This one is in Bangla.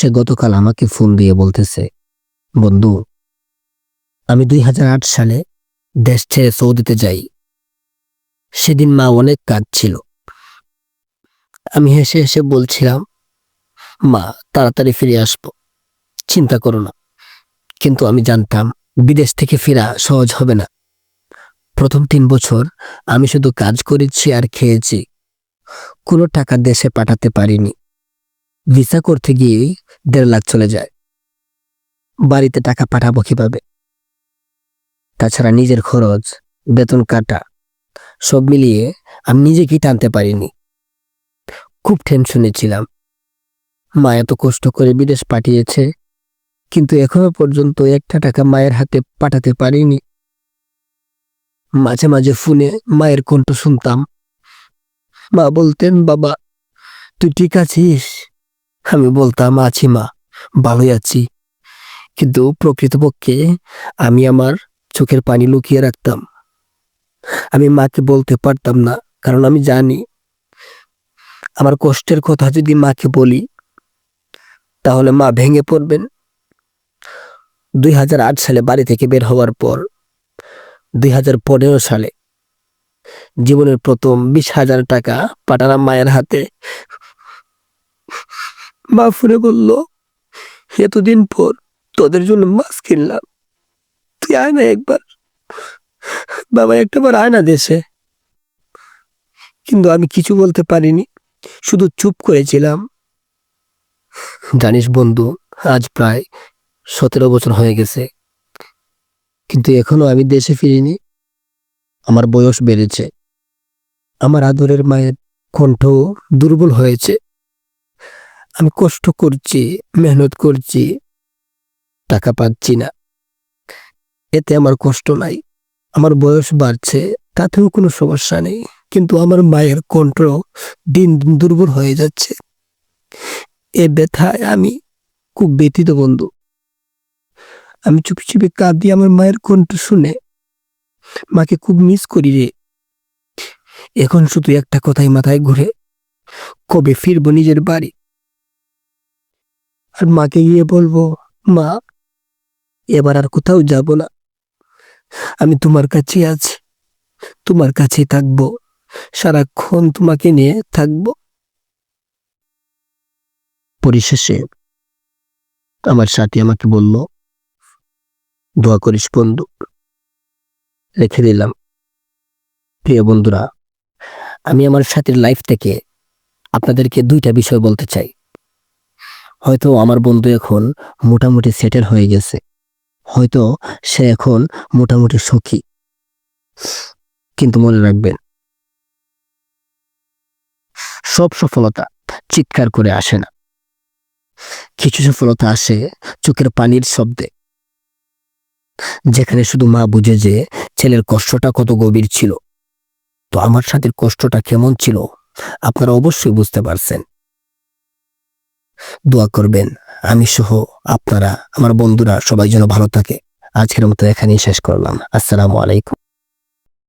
সে গতকাল আমাকে ফোন দিয়ে বলতেছে, বন্ধু, আমি দুই হাজার আট সালে দেশ ছেড়ে সৌদিতে যাই। সেদিন মা অনেক কাজ ছিল আমি হেসে হেসে বলছিলাম, মা, তাড়াতাড়ি ফিরে আসব। চিন্তা করো না। কিন্তু আমি জানতাম, বিদেশ থেকে ফেরা সহজ হবে না। প্রথম তিন বছর আমি শুধু কাজ করেছি আর খেয়েছি। কোনো টাকা দেশে পাঠাতে পারিনি। ভিসা করতে গিয়ে দেড় লাখ চলে যায়। বাড়িতে টাকা পাঠাবো কীভাবে? তাছাড়া নিজের খরচ, বেতন কাটা, সব মিলিয়ে আমি নিজেকেই টানতে পারিনি। খুব টেনশনে ছিলাম। মা এত কষ্ট করে বিদেশ পাঠিয়েছে, কিন্তু এখনও পর্যন্ত একটা টাকা মায়ের হাতে পাঠাতে পারিনি। মাঝে মাঝে ফোনে মায়ের কণ্ঠ শুনতাম। মা বলতেন, বাবা, তুই ঠিক আছিস? আমি বলতাম, আছি মা, ভালোই আছি। কিন্তু প্রকৃতপক্ষে আমি আমার চোখের পানি লুকিয়ে রাখতাম। আমি মাকে বলতে পারতাম না, কারণ আমি জানি, আমার কষ্টের কথা যদি মাকে বলি, তাহলে মা ভেঙে পড়বেন। দুই হাজার আট সালে বাড়ি থেকে বের হওয়ার পর, দুই হাজার পনেরো সালে জীবনের প্রথম বিশ হাজার টাকা পাঠালাম মায়ের হাতে। মা ফোনে বলল, এতদিন পর তোদের জন্য মাছ কিনলাম। তুই আয় না একবার। বাবা একটা বার আয় না দেশে। কিন্তু আমি কিছু বলতে পারিনি, শুধু চুপ করেছিলাম। জানিস বন্ধু, আজ প্রায় সতেরো বছর হয়ে গেছে। কিন্তু এখনও আমি দেশে ফিরিনি। আমার বয়স বেড়েছে। আমার আদরের মায়ের কণ্ঠ দুর্বল হয়েছে। আমি কষ্ট করছি, মেহনত করছি, টাকা পাচ্ছি না। এতে আমার কষ্ট নাই, আমার বয়স বাড়ছে, তাতেও কোনো সমস্যা নেই, কিন্তু আমার মায়ের কণ্ঠ দিন দিন দুর্বল হয়ে যাচ্ছে। এ ব্যথায় আমি খুব ব্যথিত বন্ধু। আমি চুপি চুপি কাঁদি, আমার মায়ের কণ্ঠ শুনে। মাকে খুব মিস করি রে। এখন শুধু একটা কথাই মাথায় ঘুরে, কবে ফিরবো নিজের বাড়ি? আর মাকে গিয়ে বলব, মা, এবার আর কোথাও যাব না। আমি তোমার কাছে আছি, তোমার কাছেই থাকব, সারাক্ষণ তোমাকে নিয়ে থাকব। পরিশেষে আমার সাথী আমাকে বলল, দোয়া করিস বন্ধু, রেখে দিলাম। প্রিয় বন্ধুরা, আমি আমার সাথীর লাইফ থেকে আপনাদেরকে দুইটা বিষয় বলতে চাই। হয়তো আমার বন্ধু এখন মোটামুটি সেটেল হয়ে গেছে। হয়তো সে এখন মোটামুটি সুখী। কিন্তু মনে রাখবেন, সব সফলতা চিৎকার করে আসে না। কিছু সফলতা আসে চোখের পানির শব্দে, যেখানে শুধু মা বুঝে যে ছেলের কষ্টটা কত গভীর ছিল। তো আমার সাথে কষ্টটা কেমন ছিল, আপনারা অবশ্যই বুঝতে পারছেন। দোয়া করবেন। আমি সহ আপনারা, আমার বন্ধুরা সবাই যেন ভালো থাকে। আজকের মতো এখানেই শেষ করলাম। আসসালামু আলাইকুম।